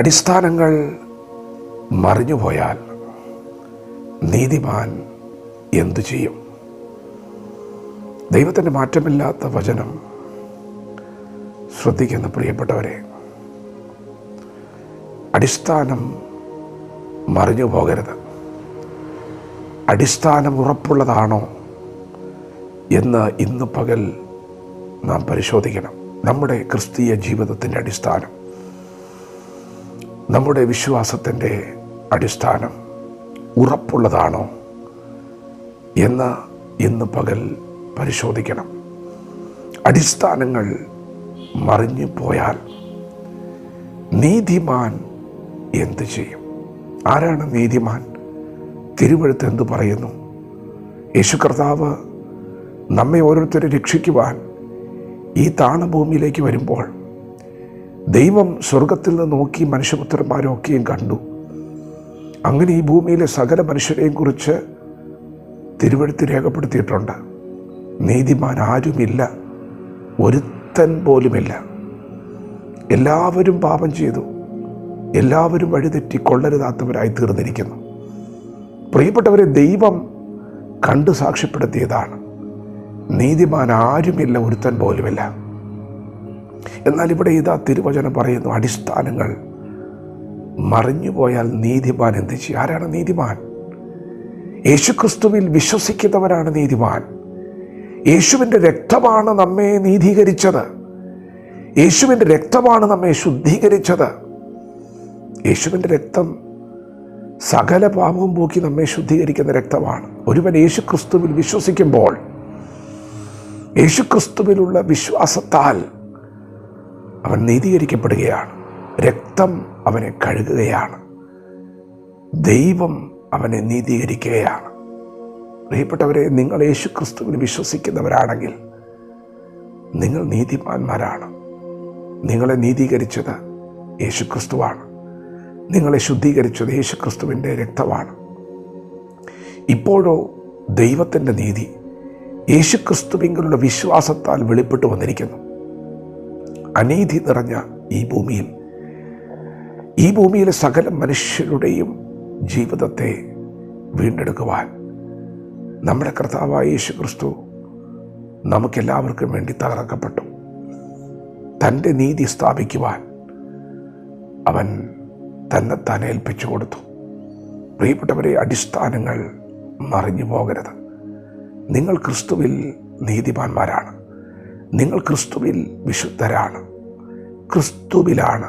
അടിസ്ഥാനങ്ങൾ മറിഞ്ഞുപോയാൽ നീതിമാൻ എന്തു ചെയ്യും? ദൈവത്തിന്റെ മാറ്റമില്ലാത്ത വചനം ശ്രദ്ധിക്കുന്ന പ്രിയപ്പെട്ടവരെ അടിസ്ഥാനം മറിഞ്ഞു പോകരുത്. അടിസ്ഥാനം ഉറപ്പുള്ളതാണോ എന്ന് ഇന്ന് പകൽ നാം പരിശോധിക്കണം. നമ്മുടെ ക്രിസ്തീയ ജീവിതത്തിന്റെ അടിസ്ഥാനം. നമ്മുടെ വിശ്വാസത്തിന്റെ അടിസ്ഥാനം ഉറപ്പുള്ളതാണോ എന്ന് ഇന്ന് പകൽ പരിശോധിക്കണം. അടിസ്ഥാനങ്ങൾ മറിഞ്ഞു പോയാൽ നീതിമാൻ എന്തു ചെയ്യും? ആരാണ് നീതിമാൻ? തിരുവഴുത്ത് എന്തു പറയുന്നു? യേശു കർത്താവ് നമ്മെ ഓരോരുത്തരെ രക്ഷിക്കുവാൻ ഈ താണഭൂമിയിലേക്ക് വരുമ്പോൾ ദൈവം സ്വർഗത്തിൽ നിന്ന് നോക്കി മനുഷ്യപുത്രന്മാരൊക്കെയും കണ്ടു. അങ്ങനെ ഈ ഭൂമിയിലെ സകല മനുഷ്യരെയും കുറിച്ച് തിരുവഴുത്ത് രേഖപ്പെടുത്തിയിട്ടുണ്ട്. നീതിമാൻ ആരുമില്ല ഒരുത്തൻ പോലുമില്ല. എല്ലാവരും പാപം ചെയ്തു എല്ലാവരും വഴിതെറ്റി കൊള്ളരുതാത്തവരായി തീർന്നിരിക്കുന്നു. പ്രിയപ്പെട്ടവരെ ദൈവം കണ്ടു സാക്ഷ്യപ്പെടുത്തിയതാണ്. നീതിമാൻ ആരുമില്ല ഒരുത്തൻ പോലുമില്ല. എന്നാൽ ഇവിടെ ഇതാ തിരുവചനം പറയുന്നു അടിസ്ഥാനങ്ങൾ. മറിഞ്ഞുപോയാൽ നീതിമാൻ എന്ത് ചെയ്യും? ആരാണ് നീതിമാൻ? യേശുക്രിസ്തുവിൽ വിശ്വസിക്കുന്നവരാണ് നീതിമാൻ. യേശുവിന്റെ രക്തമാണ് നമ്മെ നീതീകരിച്ചത്. യേശുവിന്റെ രക്തമാണ് നമ്മെ ശുദ്ധീകരിച്ചത്. യേശുവിന്റെ രക്തം സകല പാപവും പോക്കി നമ്മെ ശുദ്ധീകരിക്കുന്ന രക്തമാണ്. ഒരുവൻ യേശു ക്രിസ്തുവിൽ വിശ്വസിക്കുമ്പോൾ യേശുക്രിസ്തുവിലുള്ള വിശ്വാസത്താൽ അവൻ നീതീകരിക്കപ്പെടുകയാണ്. രക്തം അവനെ കഴുകുകയാണ്. ദൈവം അവനെ നീതീകരിക്കുകയാണ്. പ്രിയപ്പെട്ടവരെ നിങ്ങൾ യേശു യേശുക്രിസ്തുവിൽ വിശ്വസിക്കുന്നവരാണെങ്കിൽ നിങ്ങൾ നീതിമാന്മാരാണ്. നിങ്ങളെ നീതീകരിച്ചത് യേശു ക്രിസ്തുവാണ് നിങ്ങളെ ശുദ്ധീകരിച്ചത് യേശു ക്രിസ്തുവിന്റെ രക്തമാണ്. ഇപ്പോഴോ ദൈവത്തിന്റെ നീതി യേശുക്രിസ്തുവിലുള്ള വിശ്വാസത്താൽ വെളിപ്പെട്ടു വന്നിരിക്കുന്നു. അനീതി നിറഞ്ഞ ഈ ഭൂമിയിൽ. ഈ ഭൂമിയിലെ സകല മനുഷ്യരുടെയും ജീവിതത്തെ വീണ്ടെടുക്കുവാൻ നമ്മുടെ കർത്താവായ യേശു ക്രിസ്തു നമുക്കെല്ലാവർക്കും വേണ്ടി തകർക്കപ്പെട്ടു. തന്റെ നീതി സ്ഥാപിക്കുവാൻ അവൻ തന്നെ ഏൽപ്പിച്ചു കൊടുത്തു. പ്രിയപ്പെട്ടവരെ അടിസ്ഥാനങ്ങൾ മറിഞ്ഞു പോകരുത് നിങ്ങൾ ക്രിസ്തുവിൽ നീതിമാന്മാരാണ്. നിങ്ങൾ ക്രിസ്തുവിൽ വിശുദ്ധരാണ്. ക്രിസ്തുവിലാണ്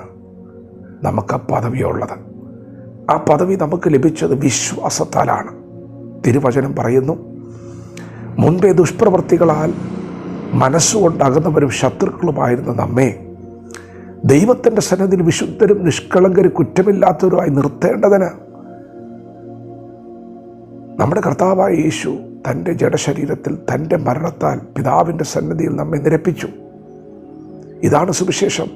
നമുക്ക് പദവിയുള്ളത് ആ പദവി നമുക്ക് ലഭിച്ചത് വിശ്വാസത്താലാണ്. തിരുവചനം പറയുന്നു മുൻപേ ദുഷ്പ്രവൃത്തികളാൽ മനസ്സുകൊണ്ട് അകന്നവരും ശത്രുക്കളുമായിരുന്ന നമ്മെ. ദൈവത്തിന്റെ സന്നദ്ധിയിൽ വിശുദ്ധരും നിഷ്കളങ്കരും കുറ്റമില്ലാത്തവരുമായി നിർത്തേണ്ടതിന് നമ്മുടെ കർത്താവായ യേശു തന്റെ ജഡശരീരത്തിൽ തന്റെ മരണത്താൽ പിതാവിന്റെ സന്നദ്ധിയിൽ നമ്മെ നിരപ്പിച്ചു. ഇതാണ് സുവിശേഷം.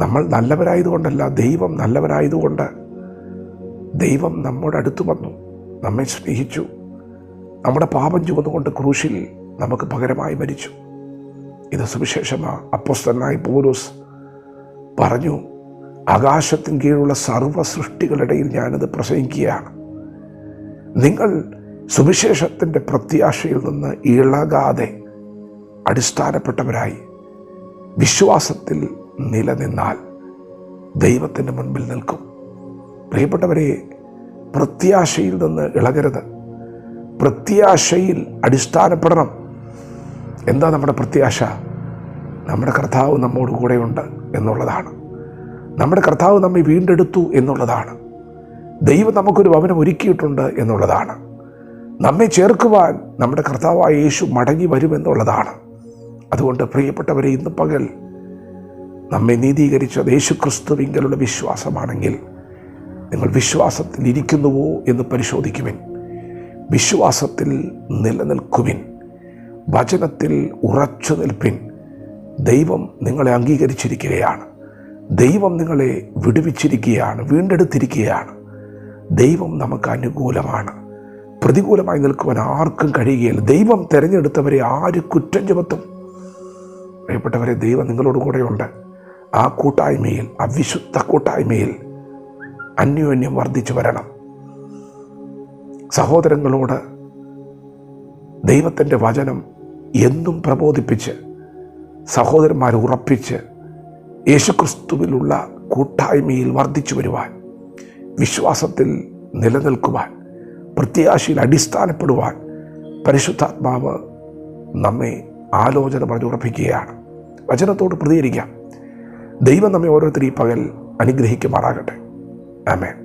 നമ്മൾ നല്ലവരായതുകൊണ്ടല്ല ദൈവം നല്ലവരായതുകൊണ്ട് ദൈവം നമ്മുടെ അടുത്ത് വന്നു നമ്മെ സ്നേഹിച്ചു. നമ്മുടെ പാപം ചുമന്നുകൊണ്ട് ക്രൂശിൽ നമുക്ക് പകരമായി മരിച്ചു. ഇത് സുവിശേഷമാ. അപ്പോസ്തനായി പോലൂസ് പറഞ്ഞു ആകാശത്തിന് കീഴിലുള്ള സർവ സൃഷ്ടികളുടെയിൽ ഞാനത് പ്രസംഗിക്കുകയാണ്. നിങ്ങൾ സുവിശേഷത്തിന്റെ പ്രത്യാശയിൽ നിന്ന് ഇളകാതെ അടിസ്ഥാനപ്പെട്ടവരായി വിശ്വാസത്തിൽ നിലനിന്നാൽ ദൈവത്തിന്റെ മുൻപിൽ നിൽക്കും. പ്രിയപ്പെട്ടവരെ പ്രത്യാശയിൽ നിന്ന് ഇളകരുത്. പ്രത്യാശയിൽ അടിസ്ഥാനപ്പെടണം. എന്താ നമ്മുടെ പ്രത്യാശ? നമ്മുടെ കർത്താവ് നമ്മോട് കൂടെയുണ്ട് എന്നുള്ളതാണ്. നമ്മുടെ കർത്താവ് നമ്മെ വീണ്ടെടുത്തു എന്നുള്ളതാണ്. ദൈവം നമുക്കൊരു ഭവനം ഒരുക്കിയിട്ടുണ്ട് എന്നുള്ളതാണ്. നമ്മെ ചേർക്കുവാൻ നമ്മുടെ കർത്താവായ യേശു മടങ്ങി വരുമെന്നുള്ളതാണ്. അതുകൊണ്ട് പ്രിയപ്പെട്ടവരെ ഇന്ന് പകൽ നമ്മെ നീതീകരിച്ചത് യേശു ക്രിസ്തുവിങ്കലുള്ള വിശ്വാസമാണെങ്കിൽ നിങ്ങൾ വിശ്വാസത്തിൽ ഇരിക്കുന്നുവോ എന്ന് പരിശോധിക്കുവിൻ. വിശ്വാസത്തിൽ നിലനിൽക്കുവിൻ. വചനത്തിൽ ഉറച്ചു നിൽപ്പിൻ. ദൈവം നിങ്ങളെ അംഗീകരിച്ചിരിക്കുകയാണ്. ദൈവം നിങ്ങളെ വിടുവിച്ചിരിക്കുകയാണ് വീണ്ടെടുത്തിരിക്കുകയാണ്. ദൈവം നമുക്ക് അനുകൂലമാണ്. പ്രതികൂലമായി നിൽക്കുവാൻ ആർക്കും കഴിയുകയില്ല. ദൈവം തിരഞ്ഞെടുത്തവരെ ആര് കുറ്റം ചുമത്തും? പ്രിയപ്പെട്ടവരെ ദൈവം നിങ്ങളോട് കൂടെയുണ്ട്. ആ കൂട്ടായ്മയിൽ അവിശുദ്ധ വിശുദ്ധ കൂട്ടായ്മയിൽ അന്യോന്യം വർദ്ധിച്ചു വരണം. സഹോദരങ്ങളോട് ദൈവത്തിന്റെ വചനം എന്നും പ്രബോധിപ്പിച്ച് സഹോദരന്മാരെ ഉറപ്പിച്ച് യേശുക്രിസ്തുവിലുള്ള കൂട്ടായ്മയിൽ വർദ്ധിച്ചു വരുവാൻ വിശ്വാസത്തിൽ നിലനിൽക്കുവാൻ പ്രത്യാശയിൽ അടിസ്ഥാനപ്പെടുവാൻ പരിശുദ്ധാത്മാവ് നമ്മെ ആലോചന പറഞ്ഞുറപ്പിക്കുകയാണ് വചനത്തോട് പ്രതികരിക്കാം. ദൈവം നമ്മെ ഓരോരുത്തരും ഈ പകൽ അനുഗ്രഹിക്കുമാറാകട്ടെ. ആമേൻ.